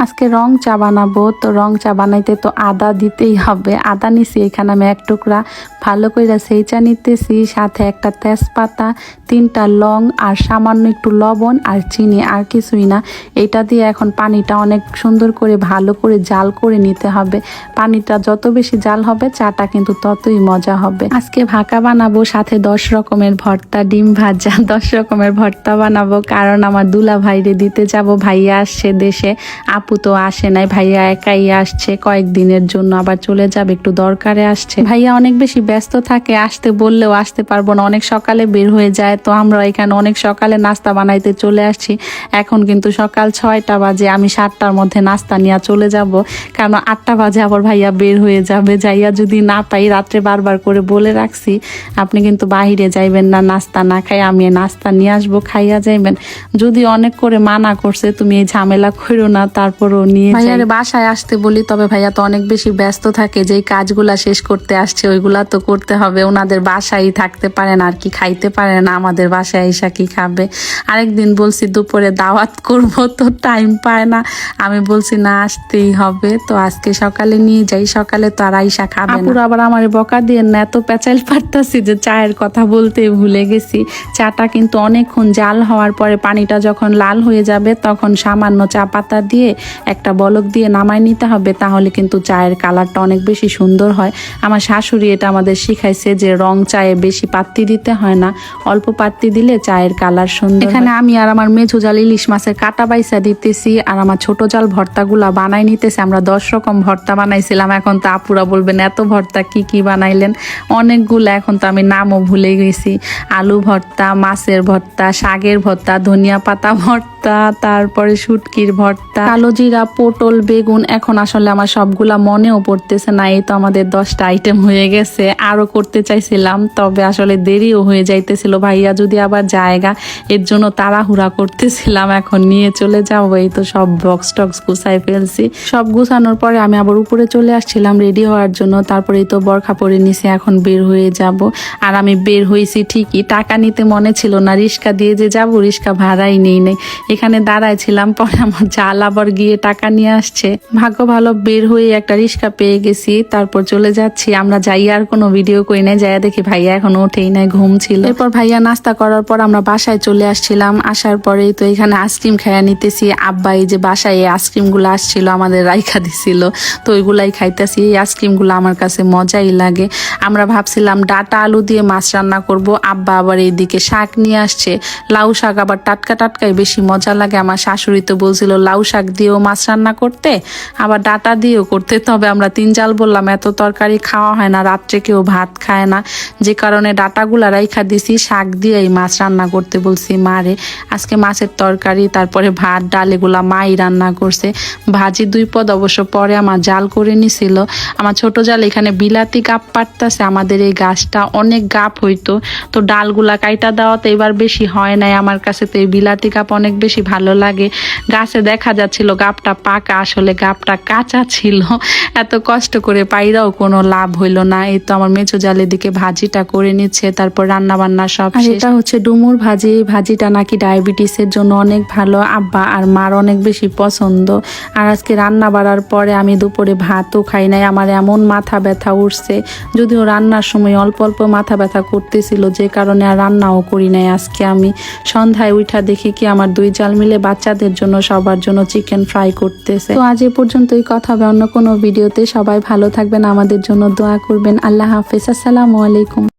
আজকে রং চা বানাবো, তো রং চা বানাইতে তো আদা দিতেই হবে। আদা নিছি, এখানে আমি এক টুকরা। ভালো করে সেই চা নিতেছি, সাথে একটা তেজপাতা, তিনটা লং, আর সামান্য একটু লবণ আর চিনি, আর কিছুই না। এটা দিয়ে এখন পানিটা অনেক সুন্দর করে, ভালো করে জাল করে নিতে হবে। পানিটা যত বেশি জাল হবে, চাটা কিন্তু ততই মজা হবে। আজকে ভাকা বানাবো, সাথে দশ রকমের ভর্তা, ডিম ভাজা, দশ রকমের ভর্তা বানাবো। কারণ আমার দুলা ভাইরে দিতে যাব, ভাইয়া আসছে দেশে। আপু তো আসে নাই, ভাইয়া একাই আসছে, কয়েকদিনের জন্য আবার চলে যাবে, একটু দরকারে আসছে। ভাইয়া অনেক বেশি ব্যস্ত থাকে, আসতে বললেও আসতে পারব না, অনেক সকালে বের হয়ে যায়, তো আমরা এখানে অনেক সকালে নাস্তা বানাইতে চলে আসছি। এখন কিন্তু সকাল ছয়টা বাজে, আমি সাতটার মধ্যে নাস্তা নিয়ে চলে যাব, কারণ আটটা বাজে আবার ভাইয়া বের হয়ে যাবে, যাইয়া যদি না পাই রাত্রে বারবার করে বলে রাখছি, আপনি কিন্তু বাহিরে যাইবেন না, নাস্তা না খাই আমি নাস্তা নিয়ে আসব, খাইয়া যাইবেন। যদি অনেক করে মানা করছে, তুমি এই ঝামেলা করো না তারপরও নিয়ে ভাইয়ারে বাসায় আসতে বলি তবে ভাইয়া তো অনেক বেশি ব্যস্ত থাকে যেই কাজগুলা শেষ করতে আসছে ওইগুলা তো করতে হবে। ওনাদের বাসায় থাকতে পারে না আর কি খাইতে পারে না আমাদের বাসায় এসা কি খাবে? আরেকদিন বলছি দুপুরে দাওয়াত করব তো টাইম পায় না। আমি বলছি না আসতেই হবে। তো আজকে সকালে নিয়ে যাই সকালে তো আর আইসা খাবে না। আবার আমার বকা দিয়ে না এত পেঁচাইল পারতাছি যে চায়ের কথা বলতে ভুলে গেছি। চাটা কিন্তু অনেকক্ষণ জাল হওয়ার পরে পানিটা যখন লাল হয়ে যাবে তখন সামান্য চা পাতা দিয়ে একটা বলক দিয়ে নামায় নিতে হবে তাহলে কিন্তু চায়ের কালারটা অনেক বেশি সুন্দর হয়। আমার শাশুড়ি এটা আমাদের শিখাইছে যে রং চায়ে বেশি পাত্তি দিতে হয় না অল্প পাত্তি দিলে চায়ের কালার সুন্দর এখানে আমি আর আমার মেঝো জাল ইলিশ মাছের কাটা বাইসা দিতেছি আর আমার ছোট জাল ভর্তাগুলা বানাই নিতেছি। আমরা দশ রকম ভর্তা বানাইছিলাম এখন তো আপুরা বলবেন এত ভর্তা কি কি বানাইলেন? অনেকগুলো এখন তো আমি নামও ভুলে গেছি। আলু ভর্তা মাছের ভর্তা শাকের ভর্তা ধনিয়া পাতা ভর্তা তারপরে শুটকির ভর্তা, কালো জিরা, পটল, বেগুন, এখন আসলে আমার সবগুলা মনেও পড়তেছে না, এই তো আমাদের দশটা আইটেম হয়ে গেছে আরও করতে চাইছিলাম, তবে আসলে দেরিও হয়ে যাইতেছিল ভাইয়া, যদি আবার জায়গা, এর জন্য তাড়াহুড়া করতেছিলাম, এখন নিয়ে চলে যাব, এই তো সব বক্স টক্স গুছাই ফেলছি। সব গুছানোর পরে আমি আবার উপরে চলে আসছিলাম রেডি হওয়ার জন্য, তারপরে তো বরখা পরে নিছি এখন বের হয়ে যাব। আর আমি বের হয়েছি ঠিকই, টাকা নিতে মনে ছিল না রিক্সা দিয়ে যে যাব রিক্সা ভাড়াই নেই নেই। এখানে দাঁড়ায় ছিলাম পরে আমার জাল আবার গিয়ে টাকা নিয়ে আসছে। ভাগ্য ভালো বের হয়ে একটা রিক্সা পেয়ে গেছি, তারপর চলে যাচ্ছি। আমরা যাই, আর কোনো ভিডিও করি নাই। যাইয়া দেখি ভাইয়া এখন ওঠেই নাই, ঘুম ছিল। এরপর ভাইয়া নাস্তা করার পর আমরা বাসায় চলে আসছিলাম। আসার পরেই তো এখানে আইসক্রিম খাইয়া নিতেছি। আব্বা এই যে বাসায় এই আইসক্রিমগুলো আসছিল, আমাদের রাইখা দিছিল। তো ওইগুলাই খাইতেছি। এই আইসক্রিমগুলো আমার কাছে মজাই লাগে। আমরা ভাবছিলাম ডাটা আলু দিয়ে মাছ রান্না করব। আব্বা আবার এইদিকে শাক নিয়ে আসছে। লাউ শাক আবার টাটকা টাটকাই বেশি মজা লাগে। আমার শাশুড়ি তো বলছিল, লাউ শাক দিয়েও মাছ রান্না করতে, আবার ডাটা দিয়েও করতে। তবে আমরা তিন জাল বললাম, এত তরকারি খাওয়া হয় না, রাত্রে কেউ ভাত খায় না। যে কারণে ডাটাগুলা রাইখা দিছি, শাক দিয়ে এই মাছ রান্না করতে বলছি মারে আজকে মাছের তরকারি, তারপরে ভাত, ডাল, এগুলা মাই রান্না করছে। ভাজি দুই পদ অবশ্য পরে আমার জাল করে নিছিল। আমার ছোট জাল এখানে বিলাতি গাপ পারতাছে আমাদের এই গাছটা অনেক গাপ হইতো। তো ডালগুলা কাইটা দেওয়া তো এবার বেশি হয় নাই। আমার কাছে তো এই বিলাতি গাপ অনেক বেশি ভালো লাগে। গাছে দেখা যাচ্ছিল গাপটা পাকা আসলে গাপটা কাঁচা ছিল। এত কষ্ট করে পাইরাও কোনো লাভ হইল না। এই তো আমার মেচো জালের দিকে ভাজিটা করে নিচ্ছে তারপর রান্না বান্না সব আর এটা হচ্ছে ডুমুর ভাজি। এই ভাজিটা নাকি ডায়াবেটিসের জন্য অনেক ভালো। আব্বা আর মার অনেক বেশি পছন্দ। আর আজকে রান্না বাড়ার পরে আমি দুপুরে ভাতও খাই নাই। আমার এমন মাথা ব্যথা উঠছে যদিও রান্নার সময় অল্প অল্প মাথা ব্যথা করতেছিল যে কারণে আর রান্নাও করি নাই আজকে আমি। সন্ধ্যায় উঠা দেখি কি আমার দুই জাল মিলে বাচ্চাদের জন্য সবার জন্য চিকেন ফ্রাই করতেছে। তো আজ এ পর্যন্তই কথা হবে অন্য কোনো ভিডিওতে সবাই ভালো থাকবেন, আমাদের জন্য দোয়া করবেন। আল্লাহ হাফেজ। আসসালামু আলাইকুম।